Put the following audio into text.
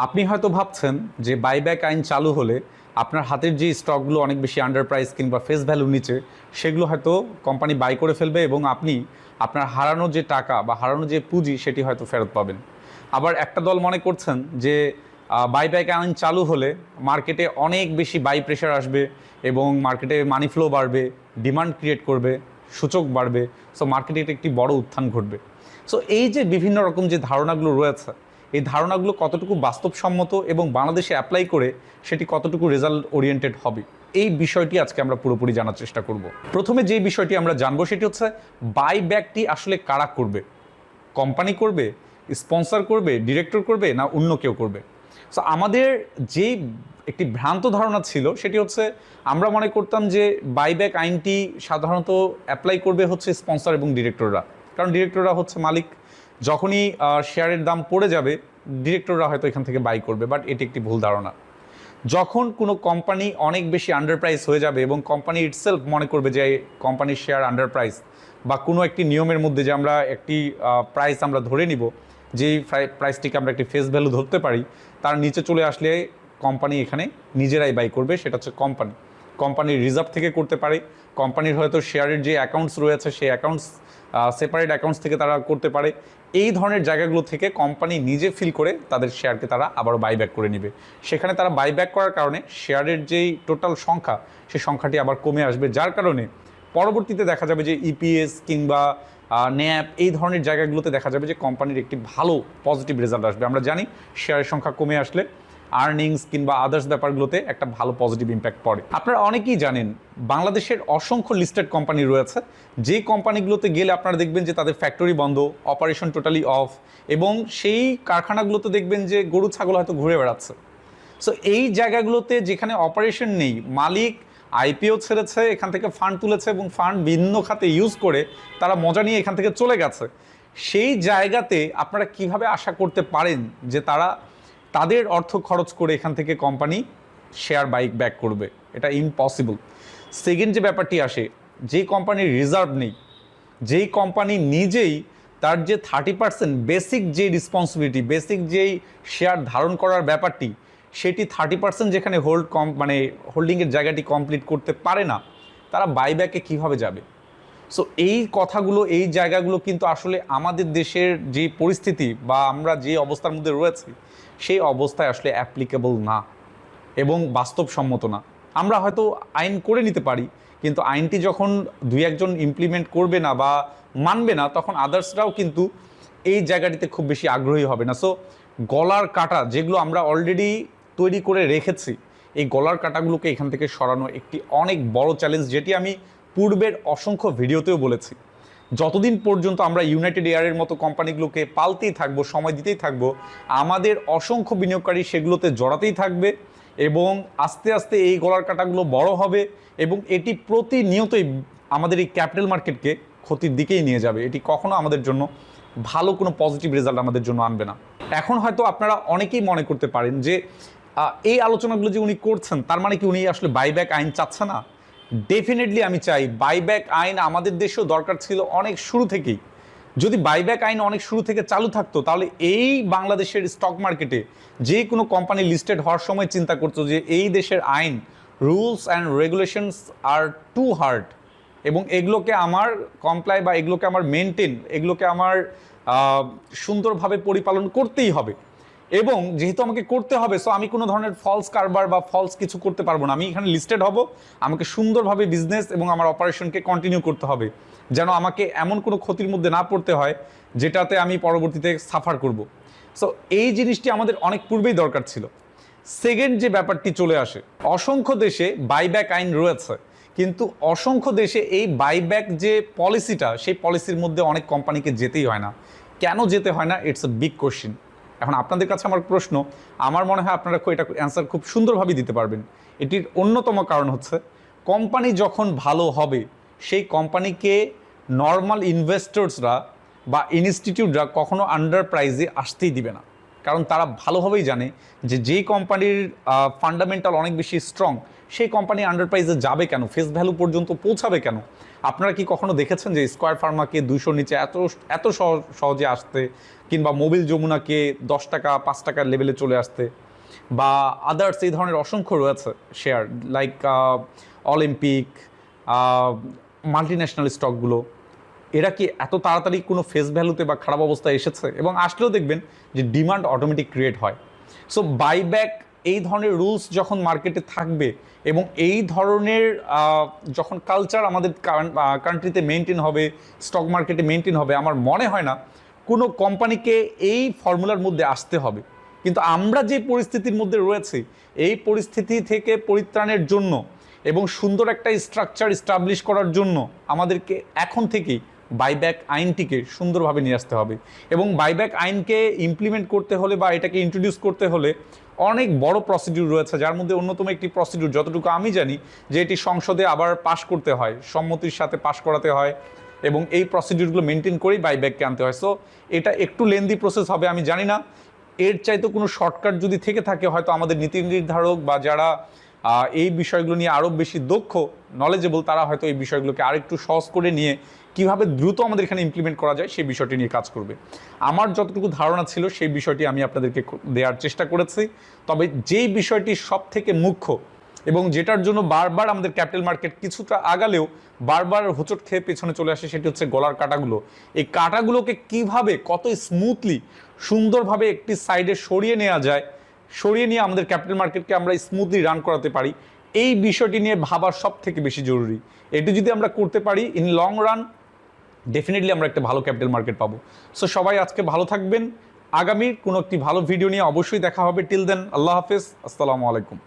আপনি হয়তো ভাবছেন যে বাইব্যাক আইন চালু হলে আপনার হাতের যে স্টকগুলো অনেক বেশি আন্ডার প্রাইস কিংবা ফেস ভ্যালু নিচে, সেগুলো হয়তো কোম্পানি বাই করে ফেলবে এবং আপনি আপনার হারানো যে টাকা বা হারানো যে পুঁজি, সেটি হয়তো ফেরত পাবেন। আবার একটা দল মনে করছেন যে বাইব্যাক আইন চালু হলে মার্কেটে অনেক বেশি বাই প্রেশার আসবে এবং মার্কেটে মানি ফ্লো বাড়বে ডিমান্ড ক্রিয়েট করবে, সূচক বাড়বে সো মার্কেটে একটি বড় উত্থান ঘটবে। সো এই যে বিভিন্ন রকম যে ধারণাগুলো রয়েছে এই ধারণাগুলো কতটুকু বাস্তবসম্মত এবং বাংলাদেশে অ্যাপ্লাই করে সেটি কতটুকু রেজাল্ট ওরিয়েন্টেড হবে? এই বিষয়টি আজকে আমরা পুরোপুরি জানার চেষ্টা করব। প্রথমে যে বিষয়টি আমরা জানব সেটি হচ্ছে বাই ব্যাকটি আসলে কারা করবে? কোম্পানি করবে স্পন্সর করবে ডিরেক্টর করবে, না অন্য কেউ করবে? সো আমাদের যে একটি ভ্রান্ত ধারণা ছিল সেটি হচ্ছে, আমরা মনে করতাম যে বাইব্যাক আইনটি সাধারণত অ্যাপ্লাই করবে হচ্ছে স্পন্সর এবং ডিরেক্টররা কারণ ডিরেক্টররা হচ্ছে মালিক যখনই শেয়ারের দাম পড়ে যাবে, ডিরেক্টররা হয়তো এখান থেকে বাই করবে বাট এটি একটি ভুল ধারণা। যখন কোনো কোম্পানি অনেক বেশি আন্ডার প্রাইস হয়ে যাবে এবং কোম্পানি ইটসেলফ মনে করবে যে কোম্পানির শেয়ার আন্ডার প্রাইস বা কোনো একটি নিয়মের মধ্যে যে আমরা একটি প্রাইস আমরা ধরে নিব, যেই প্রাইসটিকে আমরা একটি ফেস ভ্যালু ধরতে পারি, তার নিচে চলে আসলে কোম্পানি এখানে নিজেরাই বাই করবে, সেটা হচ্ছে কোম্পানি কোম্পানির রিজার্ভ থেকে করতে পারে কোম্পানির হয়তো শেয়ারের যে অ্যাকাউন্টস রয়েছে, সেই অ্যাকাউন্টস সেপারেট অ্যাকাউন্টস থেকে তারা করতে পারে এই ধরনের জায়গাগুলো থেকে কোম্পানি নিজে ফিল করে তাদের শেয়ারকে তারা আবারও বাইব্যাক করে নেবে। সেখানে তারা বাইব্যাক করার কারণে শেয়ারের যেই টোটাল সংখ্যা, সেই সংখ্যাটি আবার কমে আসবে। যার কারণে পরবর্তীতে দেখা যাবে যে ইপিএস কিংবা ন্যাপ এই ধরনের জায়গাগুলোতে দেখা যাবে যে কোম্পানির একটি ভালো পজিটিভ রেজাল্ট আসবে। আমরা জানি শেয়ারের সংখ্যা কমে আসলে আর্নিংস কিংবা আদার্স ব্যাপারগুলোতে একটা ভালো পজিটিভ ইম্প্যাক্ট পড়ে। আপনারা অনেকেই জানেন, বাংলাদেশের অসংখ্য লিস্টেড কোম্পানি রয়েছে। যে কোম্পানিগুলোতে গেলে আপনারা দেখবেন যে তাদের ফ্যাক্টরি বন্ধ অপারেশন টোটালি অফ এবং সেই কারখানাগুলোতে দেখবেন যে গরু, ছাগল হয়তো ঘুরে বেড়াচ্ছে। সো এই জায়গাগুলোতে যেখানে অপারেশন নেই, মালিক আইপিও ছেড়েছে, এখান থেকে ফান্ড তুলেছে এবং ফান্ড ভিন্ন খাতে ইউজ করে তারা মজা নিয়ে এখান থেকে চলে গেছে। সেই জায়গাতে আপনারা কীভাবে আশা করতে পারেন যে তারা তাদের অর্থ খরচ করে এখান থেকে কোম্পানি শেয়ার বাইক ব্যাক করবে। এটা ইম্পসিবল সেকেন্ড যে ব্যাপারটি আসে যেই কোম্পানির রিজার্ভ নেই, যেই কোম্পানি নিজেই তার যে থার্টি পার্সেন্ট বেসিক যে রেসপন্সিবিলিটি বেসিক যেই শেয়ার ধারণ করার ব্যাপারটি, সেটি থার্টি পার্সেন্ট যেখানে হোল্ড কম মানে হোল্ডিংয়ের জায়গাটি কমপ্লিট করতে পারে না, তারা বাইব্যাকে কীভাবে যাবে? সো এই কথাগুলো, এই জায়গাগুলো কিন্তু আসলে আমাদের দেশের যে পরিস্থিতি বা আমরা যে অবস্থার মধ্যে রয়েছি সেই অবস্থায় আসলে অ্যাপ্লিকেবল না এবং বাস্তবসম্মত না। আমরা হয়তো আইন করে নিতে পারি, কিন্তু আইনটি যখন দুই একজন ইমপ্লিমেন্ট করবে না বা মানবে না, তখন আদার্সরাও কিন্তু এই জায়গাটিতে খুব বেশি আগ্রহী হবে না। সো গলার কাটা যেগুলো আমরা অলরেডি তৈরি করে রেখেছি, এই গলার কাটাগুলোকে এখান থেকে সরানো একটি অনেক বড় চ্যালেঞ্জ যেটি আমি পূর্বের অসংখ্য ভিডিওতেও বলেছি। যতদিন পর্যন্ত আমরা ইউনাইটেড এয়ারের মতো কোম্পানিগুলোকে পালতেই থাকব, সময় দিতেই থাকব, আমাদের অসংখ্য বিনিয়োগকারী সেগুলোতে জড়াতেই থাকবে এবং আস্তে আস্তে এই গলার কাটাগুলো বড় হবে এবং এটি প্রতিনিয়তই আমাদের এই ক্যাপিটাল মার্কেটকে ক্ষতির দিকেই নিয়ে যাবে। এটি কখনো আমাদের জন্য ভালো কোনো পজিটিভ রেজাল্ট আমাদের জন্য আনবে না। এখন হয়তো আপনারা অনেকেই মনে করতে পারেন যে এই আলোচনাগুলো যে উনি করছেন, তার মানে কি উনি আসলে বাইব্যাক আইন চাচ্ছে না? ডেফিনেটলি আমি চাই বাইব্যাক আইন আমাদের দেশেও দরকার ছিল অনেক শুরু থেকেই। যদি বাইব্যাক আইন অনেক শুরু থেকে চালু থাকতো, তাহলে এই বাংলাদেশের স্টক মার্কেটে যে কোনো কোম্পানি লিস্টেড হওয়ার সময় চিন্তা করতো যে এই দেশের আইন rules and regulations are too hard এবং এগুলোকে আমার কমপ্লাই বা এগুলোকে আমার মেনটেন এগুলোকে আমার সুন্দরভাবে পরিপালন করতেই হবে। এবং যেহেতু আমাকে করতে হবে সো আমি কোনো ধরনের ফলস কারবার বা ফলস কিছু করতে পারব না। আমি এখানে লিস্টেড হব, আমাকে সুন্দরভাবে বিজনেস এবং আমার অপারেশনকে কন্টিনিউ করতে হবে, যেন আমাকে এমন কোনো ক্ষতির মধ্যে না পড়তে হয়, যেটাতে আমি পরবর্তীতে সাফার করব। সো এই জিনিসটি আমাদের অনেক পূর্বেই দরকার ছিল। সেকেন্ড যে ব্যাপারটি চলে আসে, অসংখ্য দেশে বাইব্যাক আইন রয়েছে, কিন্তু অসংখ্য দেশে এই বাইব্যাক যে পলিসিটা সেই পলিসির মধ্যে অনেক কোম্পানিকে যেতেই হয় না। কেন যেতে হয় না? ইটস এ বিগ কোশ্চিন এখন আপনাদের কাছে আমার প্রশ্ন, আমার মনে হয় আপনারা এটা অ্যান্সার খুব সুন্দরভাবে দিতে পারবেন। এটির অন্যতম কারণ হচ্ছে কোম্পানি যখন ভালো হবে, সেই কোম্পানিকে নর্মাল ইনভেস্টর্সরা বা ইনস্টিটিউটরা কখনো আন্ডার প্রাইজে আসতেই দিবে না। কারণ তারা ভালোভাবেই জানে যে যে কোম্পানির ফান্ডামেন্টাল অনেক বেশি স্ট্রং সেই কোম্পানি আন্ডারপ্রাইজে যাবে কেন? ফেস ভ্যালু পর্যন্ত পৌঁছাবে কেন? আপনারা কি কখনো দেখেছেন যে স্কোয়ার ফার্মাকে দুইশোর নিচে এত এত সহ- সহজে আসতে? কিংবা মোবিল যমুনাকে দশ টাকা, পাঁচ টাকার লেভেলে চলে আসতে? বা আদার্স এই ধরনের অসংখ্য রয়েছে share like Olympic multinational স্টকগুলো এরা কি এত তাড়াতাড়ি কোনো ফেস ভ্যালুতে বা খারাপ অবস্থায় এসেছে? এবং আসলেও দেখবেন যে ডিমান্ড অটোমেটিক ক্রিয়েট হয়। সো বাইব্যাক এই ধরনের রুলস যখন মার্কেটে থাকবে এবং এই ধরনের যখন কালচার আমাদের কান্ট্রিতে মেনটেন হবে স্টক মার্কেটে মেনটেন হবে, আমার মনে হয় না কোনো কোম্পানিকে এই ফর্মুলার মধ্যে আসতে হবে। কিন্তু আমরা যে পরিস্থিতির মধ্যে রয়েছি, এই পরিস্থিতি থেকে পরিত্রাণের জন্য এবং সুন্দর একটা স্ট্রাকচার স্টাবলিশ করার জন্য আমাদেরকে এখন থেকেই বাইব্যাক আইনটিকে সুন্দরভাবে নিয়ে আসতে হবে। এবং বাইব্যাক আইনকে ইমপ্লিমেন্ট করতে হলে বা এটাকে ইন্ট্রোডিউস করতে হলে অনেক বড় প্রসিডিউর রয়েছে, যার মধ্যে অন্যতম একটি প্রসিডিউর যতটুকু আমি জানি, যে এটি সংসদে আবার পাশ করতে হয়, সম্মতির সাথে পাশ করাতে হয়, এবং এই প্রসিডিউরগুলো মেনটেন করেই বাইব্যাককে আনতে হয়। সো এটা একটু লেন্দি প্রসেস হবে, আমি জানি না। এর চাইতে কোনো শর্টকাট যদি থেকে থাকে, হয়তো আমাদের নীতি নির্ধারক বা যারা এই বিষয়গুলো নিয়ে আরও বেশি দক্ষ নলেজেবল তারা হয়তো এই বিষয়গুলোকে আরেকটু সহজ করে নিয়ে কীভাবে দ্রুত আমাদের এখানে ইমপ্লিমেন্ট করা যায় সেই বিষয়টি নিয়ে কাজ করবে। আমার যতটুকু ধারণা ছিল সেই বিষয়টি আমি আপনাদেরকে দেওয়ার চেষ্টা করেছি। তবে যেই বিষয়টি সব থেকে মুখ্য এবং যেটার জন্য বারবার আমাদের ক্যাপিটাল মার্কেট কিছুটা আগালেও বারবার হোঁচট খেয়ে পেছনে চলে আসে সেটি হচ্ছে গলার কাটাগুলো। এই কাটাগুলোকে কীভাবে, কত স্মুথলি সুন্দরভাবে একটি সাইডে সরিয়ে নেওয়া যায় সরিয়ে নিয়ে আমাদের ক্যাপিটাল মার্কেটকে আমরা স্মুথলি রান করাতে পারি। এই বিষয়টি নিয়ে ভাবা সব থেকে বেশি জরুরি। এটি যদি আমরা করতে পারি ইন লং রান ডেফিনেটলি আমরা একটা ভালো ক্যাপিটাল মার্কেট পাবো। সো সবাই আজকে ভালো থাকবেন। আগামীর কোনো একটি ভালো ভিডিও নিয়ে অবশ্যই দেখা হবে। টিল দেন আল্লাহ হাফেজ। আসসালামু আলাইকুম।